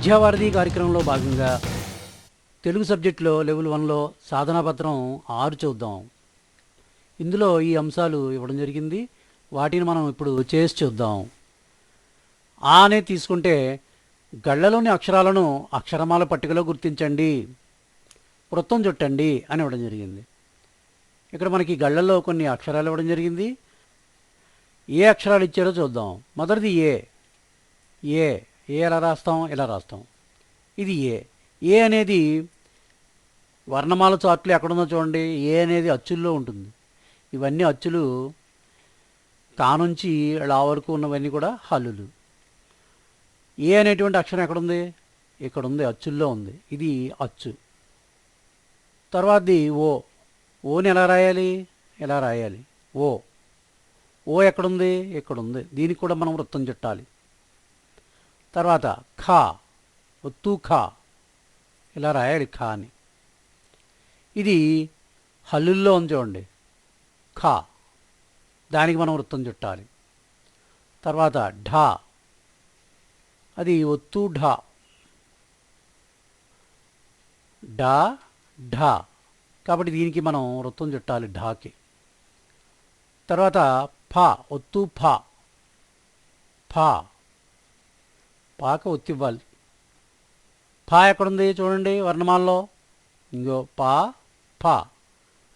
విద్యావారధి కార్యక్రమంలో భాగంగా తెలుగు సబ్జెక్టులో లెవెల్ వన్లో సాధనా పత్రం ఆరు చూద్దాం. ఇందులో ఈ అంశాలు ఇవ్వడం జరిగింది. వాటిని మనం ఇప్పుడు చేసి చూద్దాం. ఆ అనే తీసుకుంటే గళ్ళలోని అక్షరాలను అక్షరమాల పట్టికలో గుర్తించండి వృత్తం చుట్టండి అని ఇవ్వడం జరిగింది. ఇక్కడ మనకి గళ్ళల్లో కొన్ని అక్షరాలు ఇవ్వడం జరిగింది. ఏ అక్షరాలు ఇచ్చారో చూద్దాం. మొదటిది ఏ. ఏ. ఏ ఎలా రాస్తాం ఇలా రాస్తాం. ఇది ఏ. ఏ అనేది వర్ణమాల చార్ట్లు ఎక్కడుందో చూడండి. ఏ అనేది అచ్చుల్లో ఉంటుంది. ఇవన్నీ అచ్చులు తానుంచి లా వరకు ఉన్నవన్నీ కూడా హల్లులు. ఏ అనేటువంటి అక్షరం ఎక్కడుంది? ఇక్కడ ఉంది అచ్చుల్లో ఉంది. ఇది అచ్చు. తర్వాతది ఓ. ఓని ఎలా రాయాలి? ఎలా రాయాలి. ఓ. ఓ ఎక్కడుంది? ఇక్కడ ఉంది దీనికి కూడా మనం వృత్తం చుట్టాలి. తర్వాత ఖా ఒత్తు ఖా ఇలా రాయాలి ఖా అని. ఇది హల్లుల్లో ఉంది చూడండి. ఖా దానికి మనం వృత్తం చుట్టాలి. తర్వాత ఢా అది ఒత్తు ఢా. డా ఢా కాబట్టి దీనికి మనం వృత్తం చుట్టాలి ఢాకి. తర్వాత ఫా ఒత్తు ఫా ఫా పాక ఒత్తివ్వాలి. పా ఎక్కడుంది చూడండి వర్ణమాలలో. ఇంకో పా పా.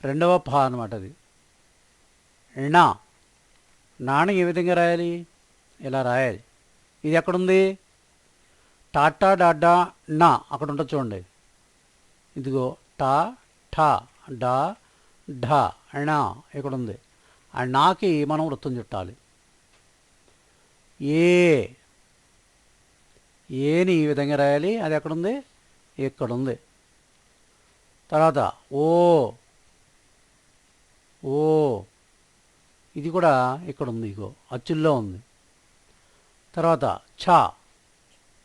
రెండవ పా అనమాట అది. నా నాణ ఏ విధంగా రాయాలి? ఇలా రాయాలి? ఇది ఎక్కడుంది? టాటా డాడా నా అక్కడ ఉంటుంది చూడండి. ఇదిగో టా ఠా డా ఢా. అణా ఇక్కడ ఉంది ఆ నాకి మనం వృత్తం చుట్టాలి. ఏ ఏని ఈ విధంగా రాయాలి? అది ఎక్కడుంది? ఇక్కడ ఉంది తర్వాత ఓ ఓ ఇది కూడా ఇక్కడ ఉంది ఇగో అచ్చుల్లో ఉంది. తర్వాత ఛా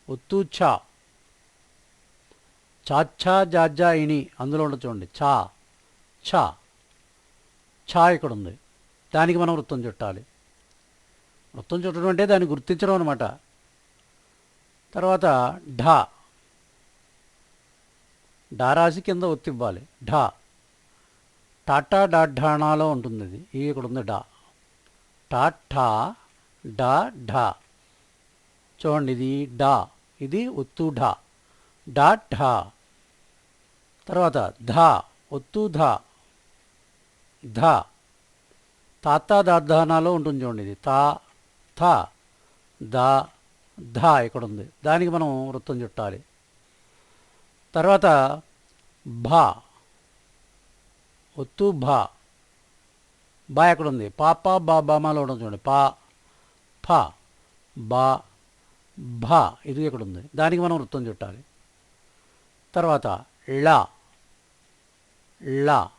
ఒత్తు ఛా. చాచ్చా జాజా ఇని అందులో ఉండదు చూడండి. ఛా ఛా ఛా ఇక్కడ ఉంది దానికి మనం వృత్తం చుట్టాలి. వృత్తం చుట్టడం అంటే దాన్ని గుర్తించడం అనమాట తర్వాత ఢా. డారాసి కింద ఒత్తివ్వాలి. ఢా. టాటా డాఢాణాలో ఉంటుంది ఇది. ఇక్కడ ఉంది డా టాటా డా ఢా. చూడండి ఇది డా ఇది ఒత్తు ఢా. డా ఢా. తర్వాత ధా. ఒత్తు ధా. ధా. తాత దాధానాలో ఉంటుంది చూడండి ఇది. తా థా దా ధ ఇక్కడ ఉంది దానికి మనం వృత్తం చుట్టాలి. తర్వాత భా. ఒత్తు భా. బా ఎక్కడ ఉంది పాప బా బామాలో ఉండదు చూడండి. పా ఫా బా భా. ఇది ఇక్కడ ఉంది దానికి మనం వృత్తం చుట్టాలి. తర్వాత లా లా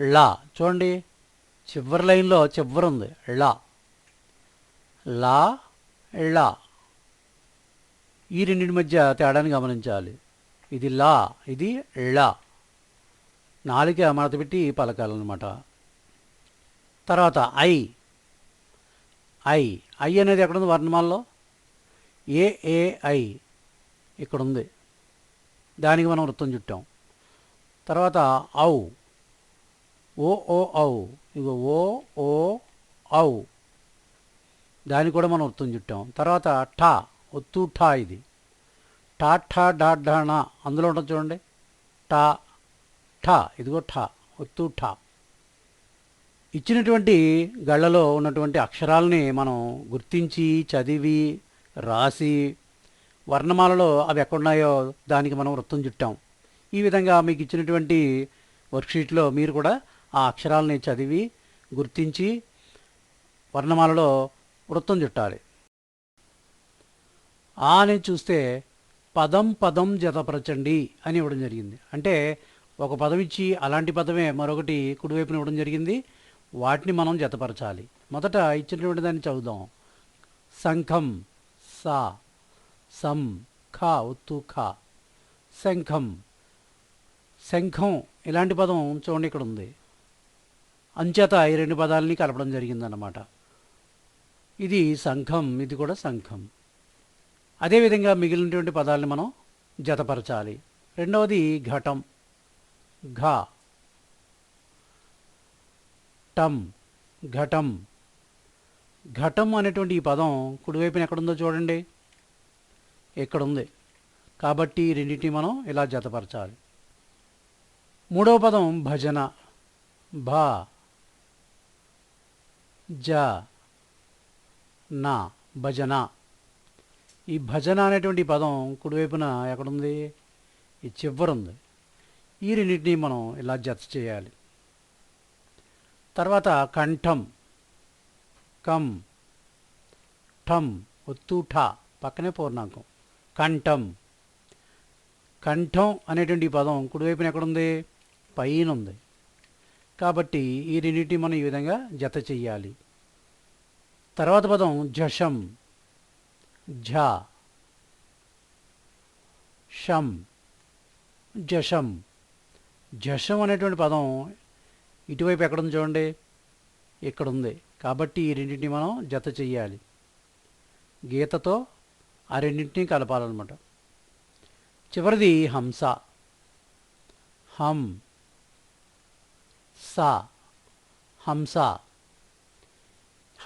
లా చూడండి. చివరి లైన్లో చివరి ఉంది లా లా. లా. ఈ రెండింటి మధ్య తేడాన్ని గమనించాలి. ఇది లా ఇది లా నాలుక మడత పెట్టి పలకాలన్నమాట. తర్వాత ఐ. ఐ. ఐ అనేది ఎక్కడ ఉంది వర్ణమాలలో? ఏ ఇక్కడ ఉంది దానికి మనం వృత్తం చుట్టాం. తర్వాత ఔ. ఓ ఓ ఔ. ఇగో ఓ ఓ ఔ. దాన్ని కూడా మనం వృత్తం చుట్టాం. తర్వాత ఠా ఒత్తు ఠా ఇది. టా ఠా డా ఢా నా అందులో ఉంటుంది చూడండి. టా ఠా ఇదిగో ఠా ఒత్తు ఠా. ఇచ్చినటువంటి గళ్ళలో ఉన్నటువంటి అక్షరాలని మనం గుర్తించి చదివి రాసి వర్ణమాలలో అవి ఎక్కడున్నాయో దానికి మనం వృత్తం చుట్టాం. ఈ విధంగా మీకు ఇచ్చినటువంటి వర్క్షీట్లో మీరు కూడా ఆ అక్షరాలని చదివి గుర్తించి వర్ణమాలలో వృత్తం చుట్టాలి. ఆ అని చూస్తే పదం పదం జతపరచండి అని ఇవ్వడం జరిగింది. అంటే ఒక పదం ఇచ్చి అలాంటి పదమే మరొకటి కుడివైపున ఇవ్వడం జరిగింది. వాటిని మనం జతపరచాలి. మొదట ఇచ్చినటువంటి దాన్ని చదువుదాం. శంఖం సా సం ఖ ఉత్తు ఖ. శంఖం. శంఖం ఇలాంటి పదం చూడండి ఇక్కడ ఉంది. అంచేత ఈ రెండు పదాలని కలపడం జరిగిందన్నమాట. ఇది సంఘం ఇది కూడా సంఘం. అదేవిధంగా మిగిలినటువంటి పదాలని మనం జతపరచాలి. రెండవది ఘటం. ఘ. టం ఘటం. ఘటం అనేటువంటి ఈ పదం కుడివైపున ఎక్కడుందో చూడండి. ఎక్కడుంది? కాబట్టి రెండింటిని మనం ఇలా జతపరచాలి. మూడవ పదం భజన. భా. జ. నా భజన. ఈ భజన అనేటువంటి పదం కుడివైపున ఎక్కడుంది? ఈ చివరుంది ఈ రెండింటినీ మనం ఇలా జత చేయాలి. తర్వాత కంఠం. కం. ఠం. ఒత్తు పక్కనే పూర్ణాంకం. కంఠం. కంఠం అనేటువంటి పదం కుడివైపున ఎక్కడుంది? పైన ఉంది కాబట్టి ఈ రెండింటిని మనం ఈ విధంగా జత చేయాలి. తర్వాత పదం జషం. ఝ. షం. జషం. జషం అనేటువంటి పదం ఇటువైపు ఎక్కడుంది చూడండి? ఇక్కడ ఉంది కాబట్టి ఈ రెండింటిని మనం జత చెయ్యాలి. గీతతో ఆ రెండింటినీ కలపాలన్నమాట. చివరిది హంస. హం. సా. హంస.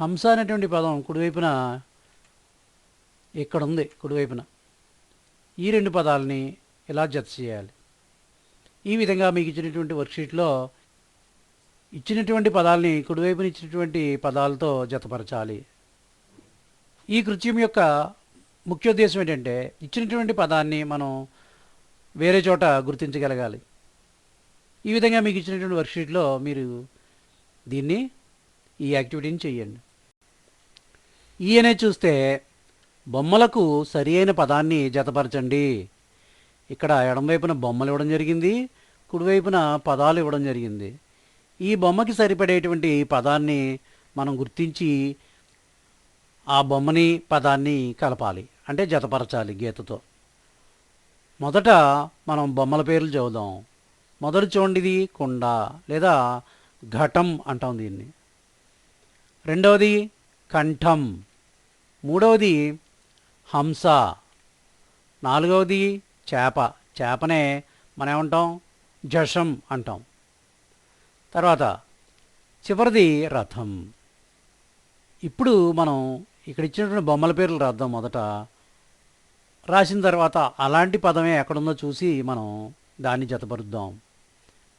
హంస అనేటువంటి పదం కుడివైపున ఇక్కడ ఉంది కుడివైపున. ఈ రెండు పదాలని ఇలా జత చేయాలి. ఈ విధంగా మీకు ఇచ్చినటువంటి వర్క్షీట్లో ఇచ్చినటువంటి పదాలని కుడివైపున ఇచ్చినటువంటి పదాలతో జతపరచాలి. ఈ కృత్యం యొక్క ముఖ్య ఉద్దేశం ఏంటంటే ఇచ్చినటువంటి పదాన్ని మనం వేరే చోట గుర్తించగలగాలి. ఈ విధంగా మీకు ఇచ్చినటువంటి వర్క్షీట్లో మీరు దీన్ని ఈ యాక్టివిటీని చేయండి. ఈయనే చూస్తే బొమ్మలకు సరి అయిన పదాన్ని జతపరచండి. ఇక్కడ ఎడమవైపున బొమ్మలు ఇవ్వడం జరిగింది కుడివైపున పదాలు ఇవ్వడం జరిగింది. ఈ బొమ్మకి సరిపడేటువంటి పదాన్ని మనం గుర్తించి ఆ బొమ్మని పదాన్ని కలపాలి అంటే జతపరచాలి గీతతో. మొదట మనం బొమ్మల పేర్లు చదువుదాం. మొదటి చూడండిది కుండ లేదా ఘటం అంటాం దీన్ని. రెండవది కంఠం. మూడవది హంస. నాలుగవది చేప. చేపనే మనం ఏమంటాం? జషం అంటాం. తర్వాత చివరిది రథం. ఇప్పుడు మనం ఇక్కడ ఇచ్చినటువంటి బొమ్మల పేర్లు రాద్దాం మొదట. రాసిన తర్వాత అలాంటి పదమే ఎక్కడుందో చూసి మనం దాన్ని జతపరుద్దాం.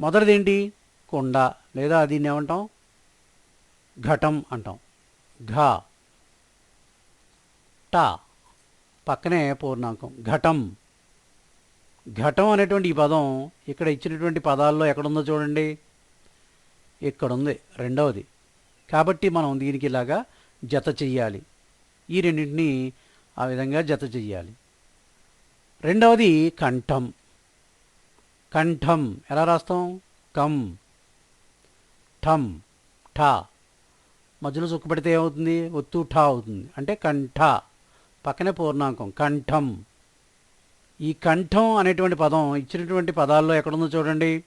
మొదటిది ఏంటి కొండ. లేదా దీన్ని ఏమంటాం? ఘటం అంటాం. ఘ. ట పక్కనే పూర్ణాంకం. ఘటం. ఘటం అనేటువంటి ఈ పదం ఇక్కడ ఇచ్చినటువంటి పదాల్లో ఎక్కడుందో చూడండి. ఇక్కడుంది. రెండవది. కాబట్టి మనం దీనికి ఇలాగా జత చెయ్యాలి. ఈ రెండింటిని ఆ విధంగా జత చెయ్యాలి. రెండవది కంఠం. కంఠం. ఎలా రాస్తాం? కం. ఠం. ఠా. మధ్యలో సుక్కు పెడితే ఏమవుతుంది? ఒత్తు ఠా అవుతుంది. అంటే కంఠ. పక్కనే పూర్ణాంకం కంఠం. ఈ కంఠం అనేటువంటి పదం ఇచ్చినటువంటి పదాల్లో ఎక్కడుందో చూడండి.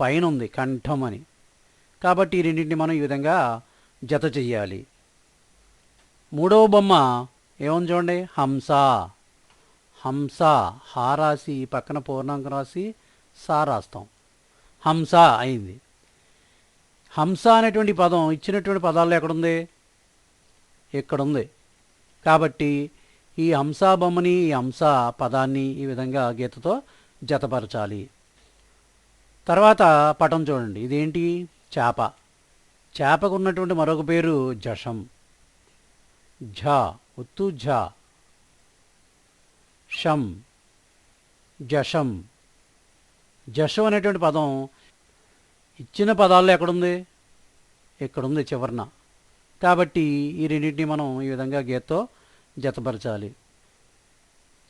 పైన ఉంది కంఠం అని. కాబట్టి ఈ రెండింటిని మనం ఈ విధంగా జత చెయ్యాలి. మూడవ బొమ్మ ఏముంది చూడండి? హంస. హంస హా రాసి పక్కన పూర్ణాంకం రాసి సా రాస్తాం. హంస అయింది. హంస అనేటువంటి పదం ఇచ్చినటువంటి పదాల్లో ఎక్కడుంది? ఇక్కడుంది కాబట్టి ఈ హంస బొమ్మని ఈ హంస పదాన్ని ఈ విధంగా గీతతో జతపరచాలి. తర్వాత పటం చూడండి. ఇదేంటి? చేప. చేపకు ఉన్నటువంటి మరొక పేరు జషం. ఝ. ఉత్తు ఝ. షం. జషం. జషం అనేటువంటి పదం ఇచ్చిన పదాల్లో ఎక్కడుంది? ఇక్కడుంది చివరన? కాబట్టి ఈ రెండింటిని మనం ఈ విధంగా గీతతో జతపరచాలి.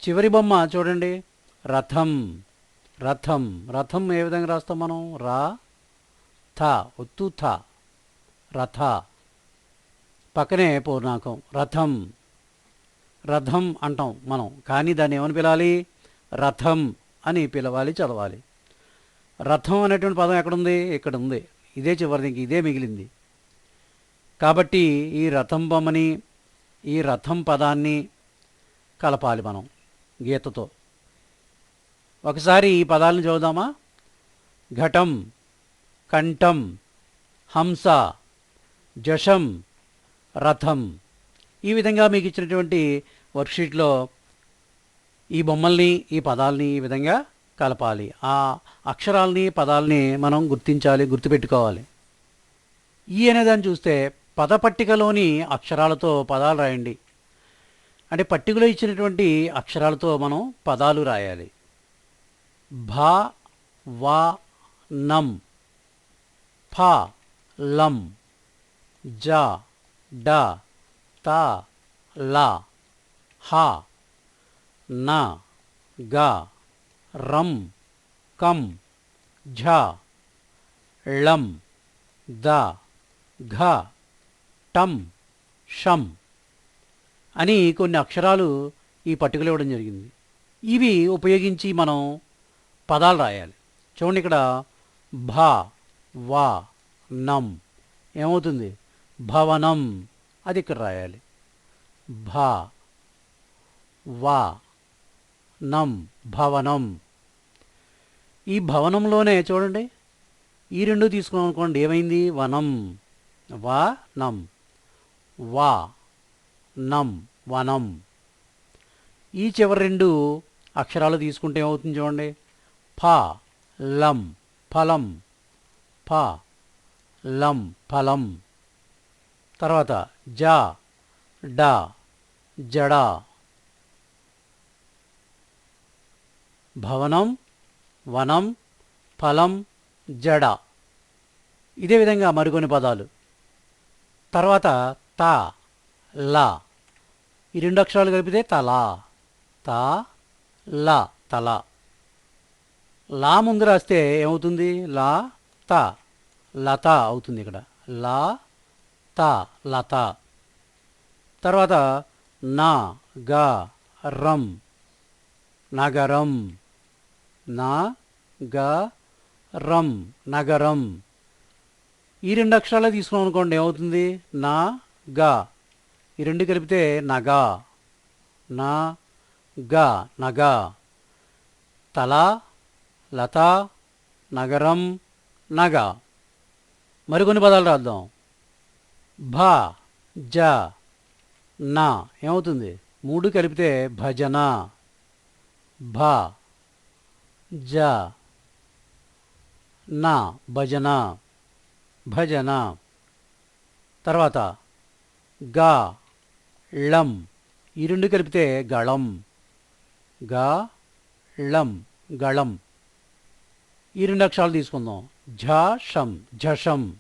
చివరి బొమ్మ చూడండి. రథం. రథం. రథం ఏ విధంగా రాస్తాం మనం? రా థ ఒత్తు థ. రథ. పక్కనే పూర్ణాకం. రథం. రథం అంటాం మనం. కానీ దాన్ని ఏమని పిలవాలి రథం అని పిలవాలి చదవాలి. రథం అనేటువంటి పదం ఎక్కడుంది? ఇక్కడ ఉంది ఇదే చివరిది ఇంక ఇదే మిగిలింది. కాబట్టి ఈ రథం బొమ్మని ఈ రథం పదాన్ని కలపాలి మనం గీతతో. ఒకసారి ఈ పదాలను చదువుదామా? ఘటం కంఠం హంస జషం రథం. ఈ విధంగా మీకు ఇచ్చినటువంటి వర్క్షీట్లో ఈ బొమ్మల్ని ఈ పదాలని ఈ విధంగా కలపాలి. ఆ అక్షరాలని పదాలని మనం గుర్తించాలి గుర్తుపెట్టుకోవాలి. ఈ అనేదాన్ని చూస్తే పదపట్టికలోని అక్షరాలతో పదాలు రాయండి. అంటే పట్టికలో ఇచ్చినటువంటి అక్షరాలతో మనం పదాలు రాయాలి. భా వా నం. ఫ లం. జ డ త ల. హ న గ రం. కం. ఝ ళం. ద ఘ. టం షం అని కొన్ని అక్షరాలు ఈ పట్టుకలు ఇవ్వడం జరిగింది. ఇవి ఉపయోగించి మనం పదాలు రాయాలి. చూడండి ఇక్కడ భా వా నం ఏమవుతుంది? భవనం. అది ఇక్కడ రాయాలి. భా వా నం భవనం. ఈ భవనంలోనే చూడండి. ఈ రెండు తీసుకున్నాం అనుకోండి ఏమైంది? వనం. వా నం వా నం వనం. ఈ చివరి రెండు అక్షరాలు తీసుకుంటే ఏమవుతుంది చూడండి? ఫ లం ఫలం. ఫ లం ఫలం. తర్వాత జ డ జడ. భవనం వనం ఫలం జడ. ఇదే విధంగా మరికొన్ని పదాలు. తర్వాత త ల. ఈ రెండు అక్షరాలు కలిపితే తల. త ల తల. లా ముందు రాస్తే ఏమవుతుంది? లా త. లత అవుతుంది ఇక్కడ. లా త లత. తర్వాత నా గ రం. నగరం. నా గ రం. నగరం. ఈ రెండు అక్షరాలే తీసుకున్నాం అనుకోండి ఏమవుతుంది? నా గా. ఈ రెండు కలిపితే నగా. నా గా నగా. తల లత నగరం నగ. మరికొన్ని పదాలు రాద్దాం. భ జ నా. ఏమవుతుంది? మూడు కలిపితే భజన. భ జ నా భజన. భజన. తర్వాత గా ళం. ఈ రెండు కలిపితే గళం. గా ళం గళం. ఈ రెండు అక్షరాలు తీసుకుందాం. ఝ షం ఝషం.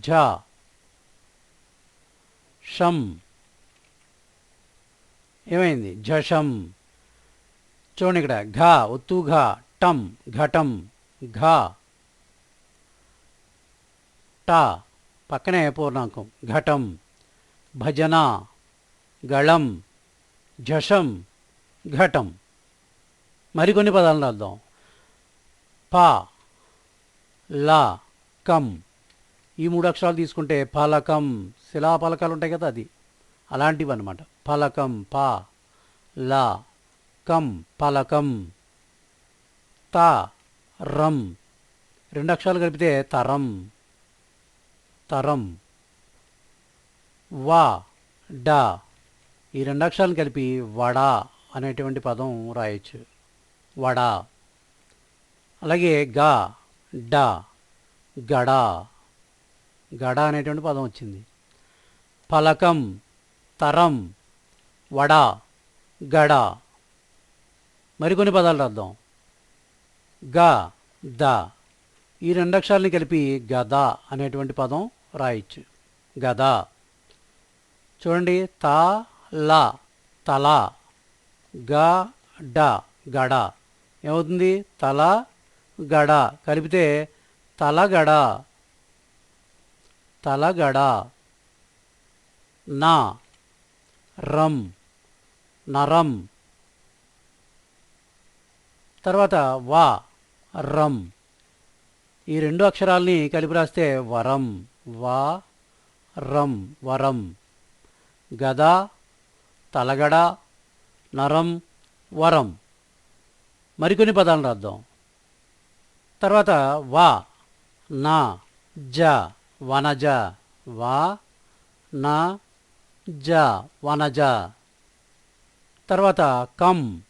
ఝ. షం. ఏమైంది? ఝషం. చూడండి ఇక్కడ. ఘ ఒత్తు ఘ టం ఘటం. ఘ. ట పక్కనే పూర్ణాంకం. ఘటం. భజన గళం ఝషం ఘటం. మరికొన్ని పదాలను రాద్దాం. ప ల కం. ఈ మూడు అక్షరాలు తీసుకుంటే ఫలకం శిలాఫలకాలు ఉంటాయి కదా అది. అలాంటివి అనమాట ఫలకం ప ల కం ఫలకం త రం. రెండు అక్షరాలు కలిపితే తరం. తరం. వా డా. ఈ రెండు అక్షరాలను కలిపి వడ అనేటువంటి పదం రాయొచ్చు. వడ. అలాగే గా డా. గడ. గడ అనేటువంటి పదం వచ్చింది. ఫలకం తరం వడ గడ. మరికొన్ని పదాలు రాద్దాం. గ ద. ఈ రెండు అక్షరాలని కలిపి గద అనేటువంటి పదం రాయొచ్చు. గద. చూడండి త ల తల గ డ గడ. ఏమవుతుంది? తల గడ. కలిపితే తలగడ తలగడ నా రం నరం. తర్వాత వా రం. ఈ రెండు అక్షరాల్ని కలిపి రాస్తే వరం వా రం వరం. గద తలగడ నరం వరం. మరికొన్ని పదాలను రాద్దాం. తర్వాత వా నా జ వనజ. వా నా జ వనజ. తర్వాత కం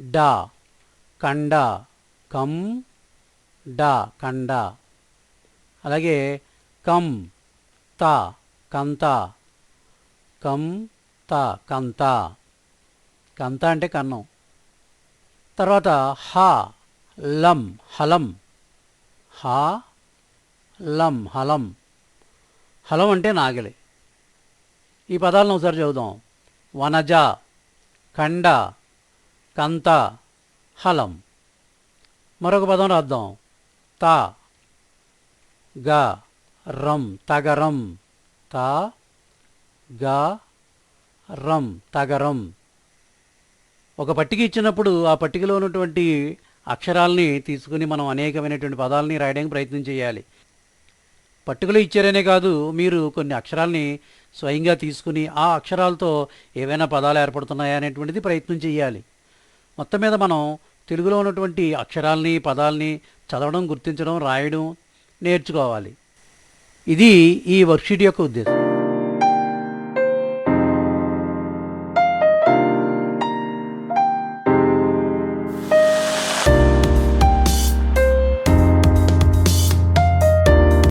డ కండ కం డ కండ. అలాగే కం త కంత. కం త కంత కంత అంటే కన్నం. తర్వాత హ లం హలం. హ లం హలం. హలం అంటే నాగలి. ఈ పదాలను ఒకసారి చదువుదాం. వనజ కండ కంత హలం. మరొక పదం రాద్దాం. త గ రం తగరం త గా రం తగరం. ఒక పట్టిక ఇచ్చినప్పుడు ఆ పట్టికలో ఉన్నటువంటి అక్షరాల్ని తీసుకుని మనం అనేకమైనటువంటి పదాలని రాయడానికి ప్రయత్నం చేయాలి. పట్టుకలు ఇచ్చారనే కాదు మీరు కొన్ని అక్షరాల్ని స్వయంగా తీసుకుని ఆ అక్షరాలతో ఏవైనా పదాలు ఏర్పడుతున్నాయా అనేటువంటిది ప్రయత్నం చేయాలి. మొత్తం మీద మనం తెలుగులో ఉన్నటువంటి అక్షరాల్ని పదాల్ని చదవడం గుర్తించడం రాయడం నేర్చుకోవాలి. ఇది ఈ వర్క్షీట్ యొక్క ఉద్దేశం.